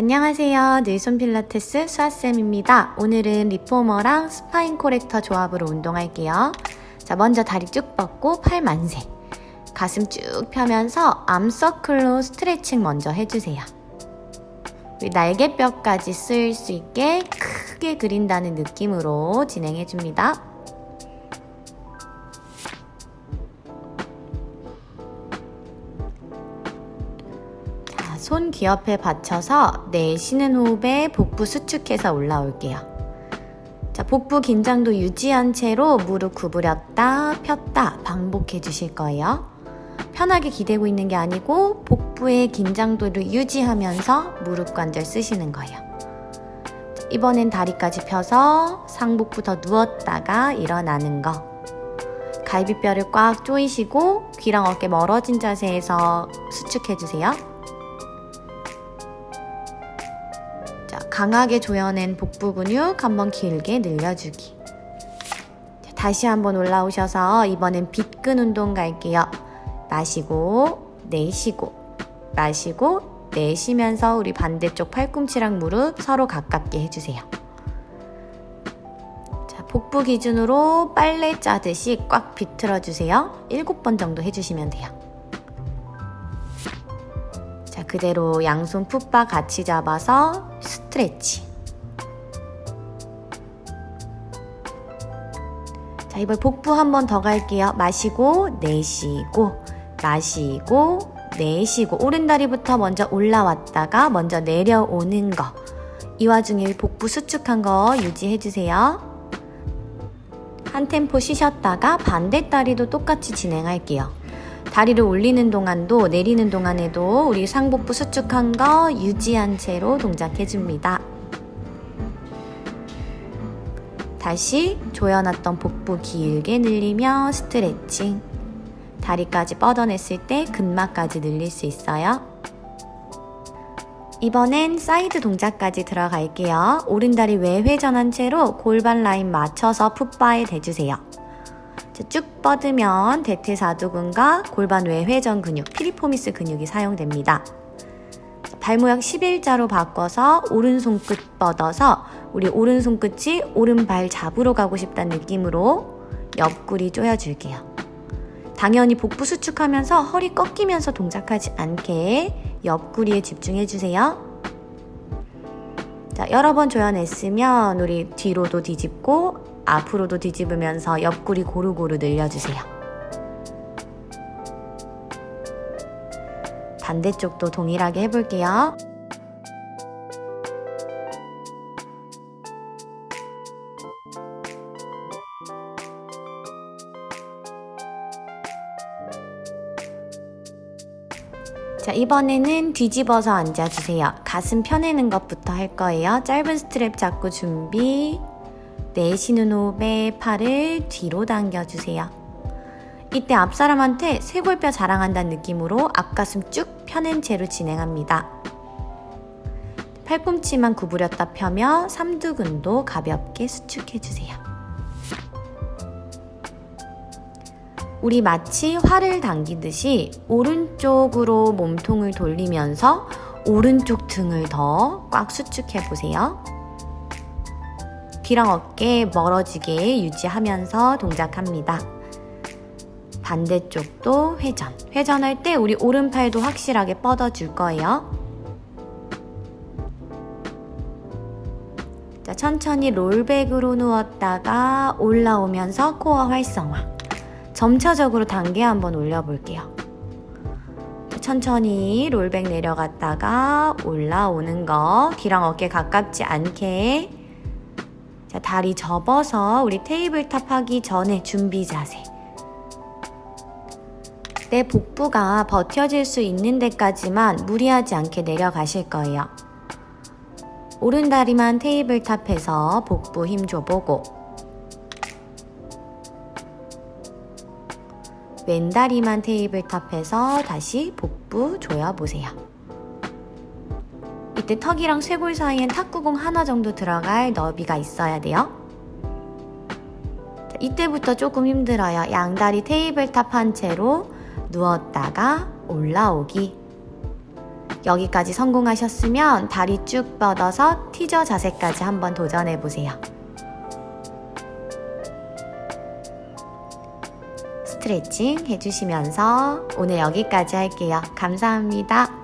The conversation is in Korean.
안녕하세요. 늘손 필라테스 수아쌤입니다. 오늘은 리포머랑 스파인 코렉터 조합으로 운동할게요. 자, 먼저 다리 쭉 뻗고 팔 만세. 가슴 쭉 펴면서 암서클로 스트레칭 먼저 해주세요. 우리 날개뼈까지 쓸 수 있게 크게 그린다는 느낌으로 진행해줍니다. 손 귀옆에 받쳐서 내쉬는 호흡에 복부 수축해서 올라올게요. 자, 복부 긴장도 유지한 채로 무릎 구부렸다 폈다 반복해 주실 거예요. 편하게 기대고 있는 게 아니고 복부의 긴장도를 유지하면서 무릎 관절 쓰시는 거예요. 자, 이번엔 다리까지 펴서 상복부터 누웠다가 일어나는 거. 갈비뼈를 꽉 조이시고 귀랑 어깨 멀어진 자세에서 수축해 주세요. 자, 강하게 조여낸 복부 근육 한번 길게 늘려주기. 자, 다시 한번 올라오셔서 이번엔 빗근 운동 갈게요. 마시고, 내쉬고, 마시고, 내쉬면서 우리 반대쪽 팔꿈치랑 무릎 서로 가깝게 해주세요. 자, 복부 기준으로 빨래 짜듯이 꽉 비틀어 주세요. 7번 정도 해주시면 돼요. 자, 그대로 양손 풋바 같이 잡아서 스트레치. 자, 이번 복부 한 번 더 갈게요. 마시고, 내쉬고, 마시고, 내쉬고. 오른다리부터 먼저 올라왔다가 먼저 내려오는 거. 이 와중에 복부 수축한 거 유지해주세요. 한 템포 쉬셨다가 반대 다리도 똑같이 진행할게요. 다리를 올리는 동안도 내리는 동안에도 우리 상복부 수축한 거 유지한 채로 동작해줍니다. 다시 조여놨던 복부 길게 늘리며 스트레칭. 다리까지 뻗어냈을 때 근막까지 늘릴 수 있어요. 이번엔 사이드 동작까지 들어갈게요. 오른 다리 외 회전한 채로 골반 라인 맞춰서 풋바에 대주세요. 쭉 뻗으면 대퇴사두근과 골반 외 회전 근육, 피리포미스 근육이 사용됩니다. 발 모양 11자로 바꿔서 오른손 끝 뻗어서 우리 오른손 끝이 오른발 잡으러 가고 싶다는 느낌으로 옆구리 조여줄게요. 당연히 복부 수축하면서 허리 꺾이면서 동작하지 않게 옆구리에 집중해주세요. 자, 여러 번 조여냈으면 우리 뒤로도 뒤집고 앞으로도 뒤집으면서 옆구리 고루고루 늘려주세요. 반대쪽도 동일하게 해볼게요. 자, 이번에는 뒤집어서 앉아주세요. 가슴 펴내는 것부터 할 거예요. 짧은 스트랩 잡고 준비. 내쉬는 호흡에 팔을 뒤로 당겨주세요. 이때 앞사람한테 쇄골뼈 자랑한다는 느낌으로 앞가슴 쭉 펴낸 채로 진행합니다. 팔꿈치만 구부렸다 펴며 삼두근도 가볍게 수축해주세요. 우리 마치 활을 당기듯이 오른쪽으로 몸통을 돌리면서 오른쪽 등을 더 꽉 수축해 보세요. 귀랑 어깨 멀어지게 유지하면서 동작합니다. 반대쪽도 회전. 회전할 때 우리 오른팔도 확실하게 뻗어줄 거예요. 자, 천천히 롤백으로 누웠다가 올라오면서 코어 활성화. 점차적으로 단계 한번 올려볼게요. 천천히 롤백 내려갔다가 올라오는 거. 귀랑 어깨 가깝지 않게. 자, 다리 접어서 우리 테이블탑 하기 전에 준비 자세. 내 복부가 버텨질 수 있는 데까지만 무리하지 않게 내려가실 거예요. 오른 다리만 테이블탑에서 복부 힘 줘보고 왼 다리만 테이블탑에서 다시 복부 조여보세요. 이때 턱이랑 쇄골 사이엔 탁구공 하나 정도 들어갈 너비가 있어야 돼요. 이때부터 조금 힘들어요. 양다리 테이블탑 한 채로 누웠다가 올라오기. 여기까지 성공하셨으면 다리 쭉 뻗어서 티저 자세까지 한번 도전해 보세요. 스트레칭 해주시면서 오늘 여기까지 할게요. 감사합니다.